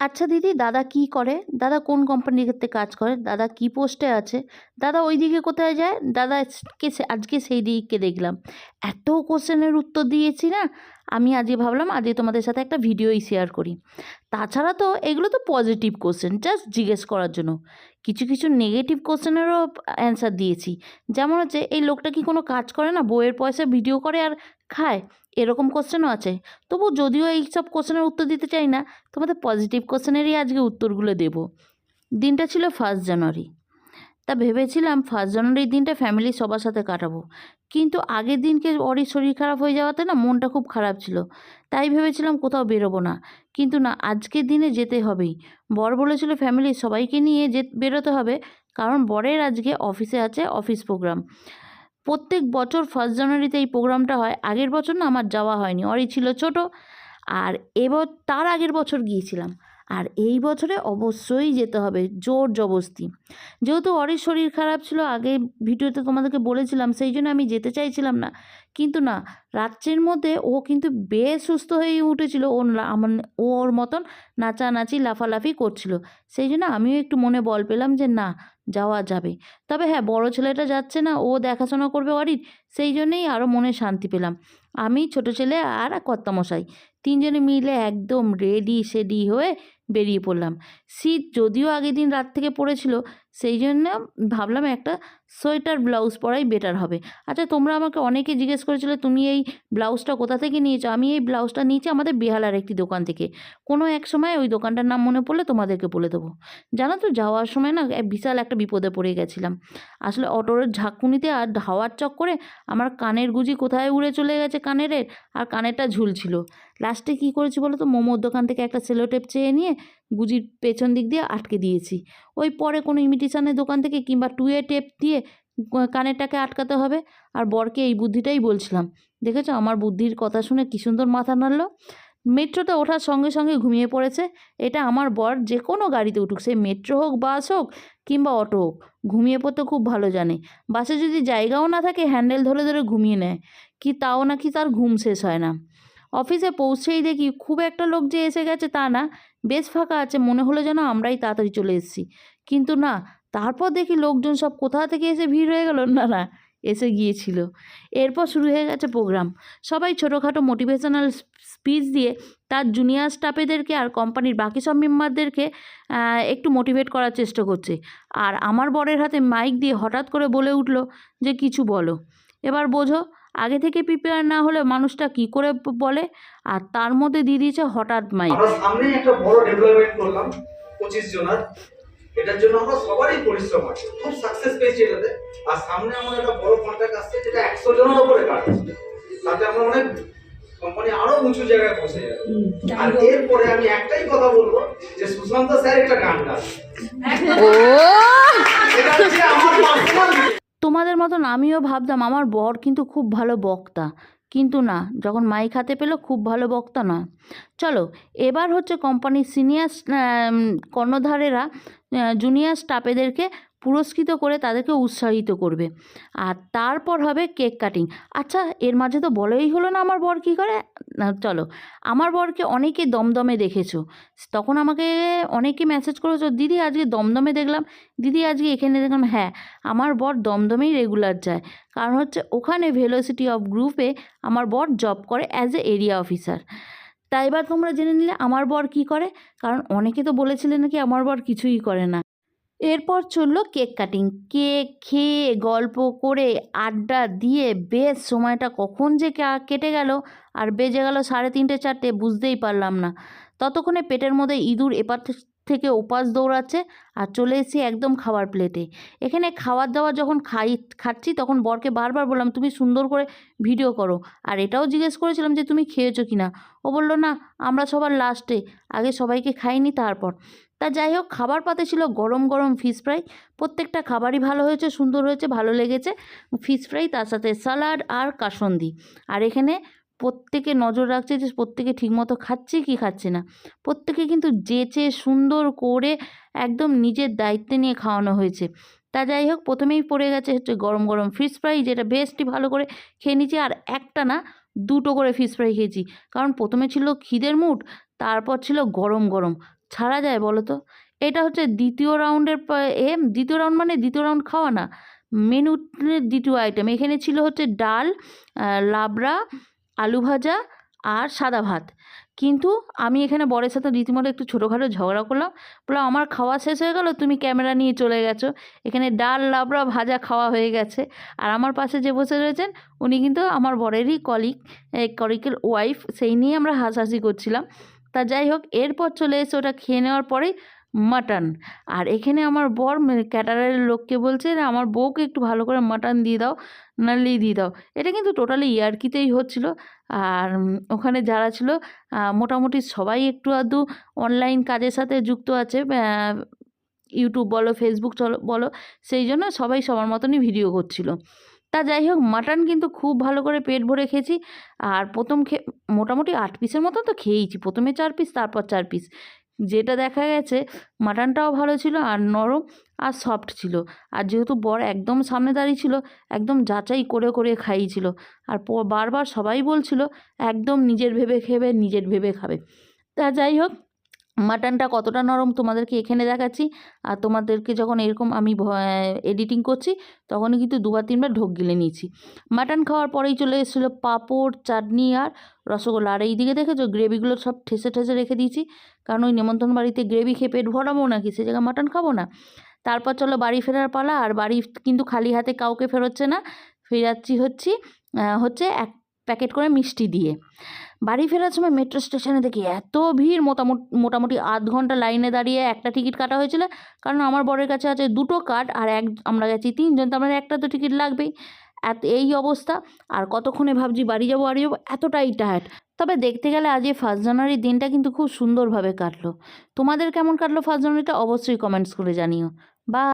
আচ্ছা দিদি, দাদা কী করে? দাদা কোন কোম্পানিতে কাজ করে? দাদা কী পোস্টে আছে? দাদা ওই দিকে কোথায় যায়? দাদা কে আজকে সেই দিককে দেখলাম। এত কোশ্চেনের উত্তর দিয়েছি না? আমি আজকে ভাবলাম আজকে তোমাদের সাথে একটা ভিডিওই শেয়ার করি। তাছাড়া তো এগুলো তো পজিটিভ কোশ্চেন জাস্ট জিজ্ঞেস করার জন্য। কিছু কিছু নেগেটিভ কোশ্চেনেরও অ্যান্সার দিয়েছি। যেমন হচ্ছে, এই লোকটা কি কোনো কাজ করে না? বইয়ের পয়সা ভিডিও করে আর খায়? এরকম কোশ্চেনও আছে। তবু যদিও এই সব কোশ্চেনের উত্তর দিতে চাই না, তোমাদের পজিটিভ কোশ্চেনেরই আজকে উত্তরগুলো দেব। দিনটা ছিল ফার্স্ট জানুয়ারি তা ভেবেছিলাম ফার্স্ট জানুয়ারির দিনটা ফ্যামিলি সবার সাথে কাটাবো। কিন্তু আগের দিনকে অরির শরীর খারাপ হয়ে যাওয়াতে না মনটা খুব খারাপ ছিল। তাই ভেবেছিলাম কোথাও বেরোবো না। কিন্তু না, আজকের দিনে যেতে হবেই। বর বলেছিল ফ্যামিলির সবাইকে নিয়ে যে, বেরোতে হবে। কারণ বরের আজকে অফিসে আছে অফিস প্রোগ্রাম প্রত্যেক বছর ফার্স্ট জানুয়ারিতে এই প্রোগ্রামটা হয়। আগের বছর না, আমার যাওয়া হয়নি। অরি ছিল ছোট। আর এবার তার আগের বছর গিয়েছিলাম। আর এই বছরে অবশ্যই যেতে হবে, জোর জবস্তি যেহেতু অরির শরীর খারাপ ছিল, আগে ভিডিওতে তোমাদেরকে বলেছিলাম, সেই জন্য আমি যেতে চাইছিলাম না। কিন্তু না, রাত্রের মধ্যে ও কিন্তু বেশ সুস্থ হয়ে উঠেছিল, ও আমার, ওর মতন নাচানাচি, লাফালাফি করছিল। সেই জন্য আমিও একটু মনে বল পেলাম যে, না, যাওয়া যাবে। তবে হ্যাঁ বড় ছেলেটা যাচ্ছে না, ও দেখাশোনা করবে অরির, সেই জন্যেই আরও মনে শান্তি পেলাম। আমি ছোট ছেলে আর কর্তামশাই, তিনজনে মিলে একদম রেডি সেডি হয়ে বেরিয়ে পড়লাম। শীত যদিও আগের দিন রাত থেকে পড়েছিল সেই জন্য ভাবলাম একটা সোয়েটার ব্লাউজ পরাই বেটার হবে। আচ্ছা তোমরা আমাকে অনেকে জিজ্ঞেস করেছিলে, তুমি এই ব্লাউজটা কোথা থেকে নিয়েছো? আমি এই ব্লাউজটা নিয়েছি আমাদের বেহালার একটি দোকান থেকে। কোনো এক সময় ওই দোকানটার নাম মনে পড়লে তোমাদেরকে বলে দেবো। জানো তো, যাওয়ার সময় না বিশাল একটা বিপদে পড়ে গেছিলাম। আসলে অটোর ঝাঁকুনিতে আর হাওয়ার চক্করে আমার কানের গুজি কোথায় উড়ে চলে গেছে কানেরের? আর কানেরটা ঝুলছিল। লাস্টে কী করেছি বলো তো, মোমোর দোকান থেকে একটা সেলোটেপ চেয়ে নিয়ে গুজির পেছন দিক দিয়ে আটকে দিয়েছি। ওই পরে কোনো ইমিটেশনের দোকান থেকে কিংবা টুয়ে টেপ দিয়ে কানেরটাকে আটকাতে হবে। আর বরকে এই বুদ্ধিটাই বলছিলাম। দেখেছ? আমার বুদ্ধির কথা শুনে কী সুন্দর মাথা নাড়লো। মেট্রোতে ওঠার সঙ্গে সঙ্গে ঘুমিয়ে পড়েছে। এটা আমার বর যে কোনো গাড়িতে উঠুক, সে মেট্রো হোক, বাস হোক কিংবা অটো হোক, ঘুমিয়ে পড়তে খুব ভালো জানে। বাসে যদি জায়গাও না থাকে, হ্যান্ডেল ধরে ধরে ঘুমিয়ে নেয়। কি তাও নাকি তার ঘুম শেষ হয় না। অফিসে পৌঁছেই দেখি খুব একটা লোক যে এসে গেছে তা না। বেশ ফাঁকা আছে, মনে হলো যেন আমরাই তাড়াতাড়ি চলে এসেছি। কিন্তু না, তারপর দেখি লোকজন সব কোথা থেকে এসে ভিড় হয়ে গেল? না না, এসে গিয়েছিল। এরপর শুরু হয়ে গেছে প্রোগ্রাম। সবাই ছোটোখাটো মোটিভেশনাল স্পিচ দিয়ে তার জুনিয়র স্টাফেদেরকে আর কোম্পানির বাকি সব মেম্বারদেরকে একটু মোটিভেট করার চেষ্টা করছে। আর আমার বরের হাতে মাইক দিয়ে হঠাৎ করে বলে উঠল যে, কিছু বলো। এবার বোঝো আগে থেকে প্রিপেয়ার না হলে মানুষটা কি করে বলে? আর তার মধ্যে দিয়ে দিয়েছে হঠাৎ মাইক। আমরা সামনেই একটা বড় ডেভেলপমেন্ট করলাম পঁচিশ জনার। এটার জন্য আমরা সবারই পরিশ্রম আছে। খুব সাকসেস পেয়েছি এটাতে। আর সামনে আমাদের একটা বড় কন্ট্রাক্ট আসছে যেটা একশো জনের কাজ তাতে আমরা অনেক কোম্পানি আরও উঁচু জায়গায় পৌঁছে যাবে। আর এরপরে আমি একটাই কথা বলব যে সুশান্ত স্যার একটা গান গান। তোমাদের মতন আমিও ভাবতাম আমার বর কিন্তু খুব ভালো বক্তা। কিন্তু না, যখন মাইক হাতে পেল, খুব ভালো বক্তা না চলো, এবার হচ্ছে কোম্পানির সিনিয়র কর্ণধারেরা জুনিয়র স্টাফেদেরকে পুরস্কৃত করে তাদেরকে উৎসাহিত করবে। আর তারপর হবে কেক কাটিং। আচ্ছা এর মাঝে তো বলাই হলো না আমার বর কী করে? চলো। আমার বরকে অনেকে দমদমে দেখেছ। তখন আমাকে অনেকে মেসেজ করেছ, দিদি, আজকে দমদমে দেখলাম। দিদি, আজকে এখানে দেখলাম। হ্যাঁ আমার বর দমদমেই রেগুলার যায়। কারণ হচ্ছে ওখানে ভেলোসিটি অফ গ্রুপে আমার বর জব করে অ্যাজ এ এরিয়া অফিসার তাই এবার তোমরা জেনে নিলে, আমার বর কি করে? কারণ অনেকে তো বলেছিলে নাকি আমার বর কিছুই করে না। এরপর চলল কেক কাটিং। কেক খেয়ে গল্প করে আড্ডা দিয়ে বেশ সময়টা কখন যে কেটে গেল আর বেজে গেল সাড়ে তিনটে চারটে বুঝতেই পারলাম না। ততক্ষণে পেটের মধ্যে ইঁদুর এপার থেকে ওপাশ দৌড়াচ্ছে আর চলে এসেছি একদম খাবার প্লেটে। এখানে খাবার দাবার যখন খাই, খাচ্ছি তখন বরকে বারবার বললাম, তুমি সুন্দর করে ভিডিও করো। আর এটাও জিজ্ঞেস করেছিলাম যে, তুমি খেয়েছো কি না? ও বলল, না, আমরা সবার লাস্টে, আগে সবাইকে খাইনি তারপর। তা যাই হোক, খাবার পাতে ছিল গরম গরম ফিশ ফ্রাই প্রত্যেকটা খাবারই ভালো হয়েছে, সুন্দর হয়েছে, ভালো লেগেছে। ফিশ ফ্রাই তার সাথে স্যালাড আর কাসন্দি। আর এখানে প্রত্যেকে নজর রাখছে যে প্রত্যেকে ঠিকমতো খাচ্ছে কি খাচ্ছে না। প্রত্যেকে কিন্তু যেচে সুন্দর করে একদম নিজের দায়িত্বে নিয়ে খাওয়ানো হয়েছে। তা যাই হোক, প্রথমেই পড়ে গেছে হচ্ছে গরম গরম ফিশ ফ্রাই যেটা বেশটি ভালো করে খেয়ে নিয়েছি। আর একটা না, দুটো করে ফিশ ফ্রাই খেয়েছি। কারণ প্রথমে ছিল খিদের মুড তারপর ছিল গরম গরম। ছাড়া যায় বলো তো? এটা হচ্ছে দ্বিতীয় রাউন্ডের এ, দ্বিতীয় রাউন্ড মানে দ্বিতীয় রাউন্ড খাওয়া না। মেনুর দ্বিতীয় আইটেম এখানে ছিল হচ্ছে ডাল লাবড়া আলু ভাজা আর সাদা ভাত। কিন্তু আমি এখানে বরের সাথে রীতিমতো একটু ছোটোখাটো ঝগড়া করলাম। বললাম, আমার খাওয়া শেষ হয়ে গেল, তুমি ক্যামেরা নিয়ে চলে গেছো। এখানে ডাল, লাবড়া, ভাজা খাওয়া হয়ে গেছে। আর আমার পাশে যে বসে রয়েছেন, উনি কিন্তু আমার বরেরই কলিগ কলিকের ওয়াইফ সেই নিয়ে আমরা হাসাহাসি করছিলাম। তা যাই হোক, এরপর চলে এসে ওটা খেয়ে নেওয়ার পরেই মাটন। আর এখানে আমার বর ক্যাটারের লোককে বলছে আমার বউকে একটু ভালো করে মাটন দিয়ে দাও নাহলেই দিয়ে দাও। এটা কিন্তু টোটালি ইয়ার্কিতেই হচ্ছিল। আর ওখানে যারা ছিল মোটামুটি সবাই একটু আধটু অনলাইন কাজের সাথে যুক্ত আছে ইউটিউব বলো, ফেসবুক চলো, বলো, সেই জন্য সবাই সবার মতনই ভিডিও করছিল। তা যাই হোক, মাটন কিন্তু খুব ভালো করে পেট ভরে খেয়েছি। আর প্রথম খে, মোটামুটি আট পিসের মতন তো খেয়েইছি। প্রথমে চার পিস, তারপর চার পিস। যেটা দেখা গেছে মাটনটাও ভালো ছিল আর নরম আর সফট ছিল। আর যেহেতু বর একদম সামনে দাঁড়িয়ে ছিল, একদম যাচাই করে করে খাইয়েছিল। আর বারবার সবাই বলছিল, একদম নিজের ভেবে খেবে, নিজের ভেবে খাবে। তা যাই হোক মাটনটা কতটা নরম তোমাদেরকে এখানে দেখাচ্ছি। আর তোমাদেরকে যখন এরকম আমি এডিটিং করছি, তখনই কিন্তু দুবার তিনবার ঢোক গিলে নিয়েছি। মাটন খাওয়ার পরেই চলে এসেছিল পাঁপড়, চাটনি আর রসগোল্লা। আর এই এইদিকে দেখেছ গ্রেভিগুলো সব ঠেসে ঠেসে রেখে দিয়েছি। কারণ ওই নেমন্তন্ন বাড়িতে গ্রেভি খেয়ে পেট ভরাবো নাকি সে জায়গায় মাটন খাব না। তারপর চলো বাড়ি ফেরার পালা। আর বাড়ি কিন্তু খালি হাতে কাউকে ফেরোচ্ছে না। ফেরাচ্ছি হচ্ছি হচ্ছে এক প্যাকেট করে মিষ্টি দিয়ে। বাড়ি ফেরার সময় মেট্রো স্টেশনে দেখি এত ভিড় মোটামুটি মোটামুটি আধ ঘণ্টা লাইনে দাঁড়িয়ে একটা টিকিট কাটা হয়েছিল। কারণ আমার বরের কাছে আছে দুটো কার্ড আর এক, আমরা গেছি তিনজন তো আমাদের একটা তো টিকিট লাগবেই। এত, এই অবস্থা। আর কতক্ষণে ভাবছি বাড়ি যাব বাড়ি যাব, এতটাই টায়ার্ড তবে দেখতে গেলে আজ এই ফার্স্ট জানুয়ারির দিনটা কিন্তু খুব সুন্দরভাবে কাটলো। তোমাদের কেমন কাটলো ফার্স্ট জানুয়ারিটা অবশ্যই কমেন্টস করে জানিও। বা